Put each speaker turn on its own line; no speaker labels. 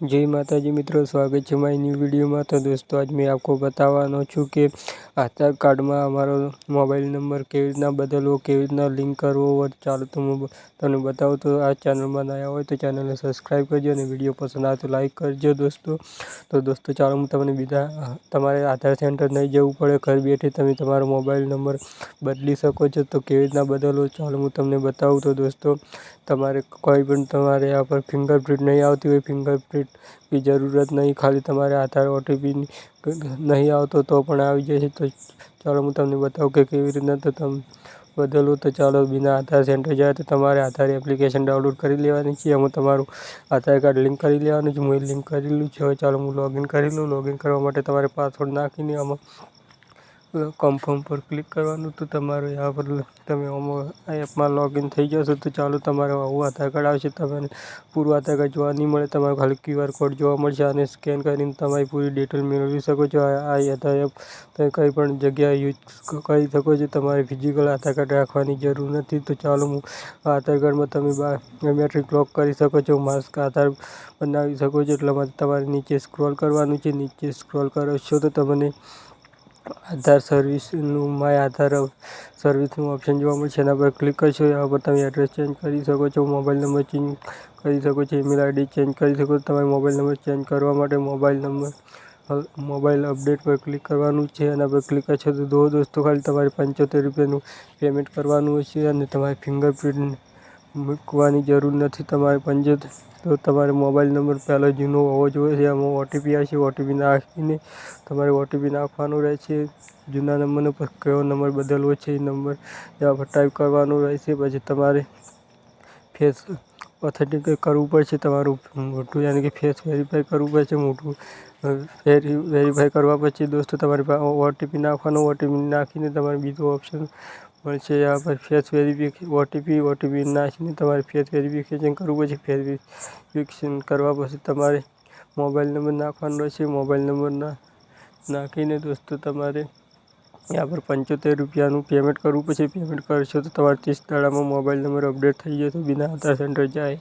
જય માતાજી મિત્રો, સ્વાગત છે મારી ન્યૂ વિડીયોમાં તો દોસ્તો, આજ મેં આપકો બતાવવાનો છું કે આધાર કાર્ડમાં અમારો મોબાઈલ નંબર કેવી રીતના બદલવો, કેવી રીતના લિંક કરવો ચાલો તો હું તમને બતાવું તો આ ચેનલમાં નયા હોય તો ચેનલને સબસ્ક્રાઈબ કરજો અને વીડિયો પસંદ આવે તો લાઈક કરજો દોસ્તો. તો દોસ્તો ચાલો હું તમને બીજા તમારે આધાર સેન્ટર નહીં જવું પડે, ઘર બેઠે તમે તમારો મોબાઈલ નંબર બદલી શકો છો તો કેવી રીતના બદલવો ચાલો હું તમને બતાવું તો દોસ્તો. તમારે કોઈ પણ તમારે આ પર ફિંગરપ્રિન્ટ નહીં આવતી હોય ફિંગરપ્રિન્ટની જરૂરત નહીં, ખાલી તમારે આધાર ઓટીપી નહીં આવતો તો પણ આવી જશે તો ચાલો હું તમને બતાવું કે કેવી રીતના તો તમે બદલવું. તો ચાલો બિના આધાર સેન્ટર જાય તો તમારે આધાર એપ્લિકેશન ડાઉનલોડ કરી લેવાની છે. હું તમારું આધાર કાર્ડ લિંક કરી લેવાનું છે. હું લિંક કરેલું છે. હવે ચાલો હું લોગિન કરી લઉં. લોગિન કરવા માટે તમારે પાસવર્ડ નાખીને આમાં કન્ફર્મ પર ક્લિક કરવાનું તો તમારે આ પર તમે એપમાં લોગિન થઈ જશો તો ચાલો તમારે આવું આધાર કાર્ડ આવશે. તમને પૂરું આધાર કાર્ડ જોવા નહીં મળે. તમારે ખાલી ક્યુઆર કોડ જોવા મળશે અને સ્કેન કરીને તમારી પૂરી ડિટેલ મેળવી શકો છો. આ આધાર એપ તમે કંઈ પણ જગ્યાએ યુઝ કરી શકો છો. તમારે ફિઝિકલ આધાર કાર્ડ રાખવાની જરૂર નથી. તો ચાલો હું આધાર કાર્ડમાં તમે બાયોમેટ્રિક લોક કરી શકો છો. માસ્ક આધાર બનાવી શકો છો. એટલા માટે તમારે નીચે સ્ક્રોલ કરવાનું છે. નીચે સ્ક્રોલ કરો છો તો તમને આધાર સર્વિસનું માય આધાર સર્વિસનું ઓપ્શન જોવા મળશે એના પર ક્લિક કરશો, એના પર તમે એડ્રેસ ચેન્જ કરી શકો છો મોબાઈલ નંબર ચેન્જ કરી શકો છો ઈમેલ આઈડી ચેન્જ કરી શકો છો. તમારે મોબાઈલ નંબર ચેન્જ કરવા માટે મોબાઈલ નંબર મોબાઈલ અપડેટ પર ક્લિક કરવાનું છે. એના પર ક્લિક કરશો તો દો દોસ્તો, ખાલી તમારે પંચોતેર રૂપિયાનું પેમેન્ટ કરવાનું હશે અને તમારે ફિંગરપ્રિન્ટ મૂકવાની જરૂર નથી તમારે પંચોતેર તો તમારે મોબાઈલ નંબર પહેલો જૂનો હોવો જોઈએ. એમાં ઓટીપી આવશે ઓટીપી નાખીને તમારે ઓટીપી નાખવાનું રહેશે. જૂના નંબરનો પર કયો નંબર બદલવો છે, એ નંબર જવાબ ટાઈપ કરવાનો રહેશે. પછી તમારે ફેસ ઓથેન્ટિક કરવું પડશે. તમારું મોટું યાની કે ફેસ વેરીફાઈ કરવું પડશે. મોટું વેરી વેરીફાઈ કરવા પછી દોસ્તો, તમારી પાસે ઓટીપી નાખવાનો ઓટીપી નાખીને તમારે બીજો ઓપ્શન મળશે આ પર ફેસ વેરિફિકેશન ઓટીપી ઓટીપી નાખીને તમારે ફેસ વેરિફિકેશન કરવું પછી વેરિફિકેશન કરવા પછી તમારે મોબાઈલ નંબર નાખવાનો રહેશે મોબાઈલ નંબર નાખીને દોસ્તો તમારે ત્યાં પર પંચોતેર રૂપિયાનું પેમેન્ટ કરવું પછી પેમેન્ટ કરશો તો તમારે ત્રીસ દાડામાં મોબાઈલ નંબર અપડેટ થઈ જશે. બિના આધાર સેન્ટર જાય.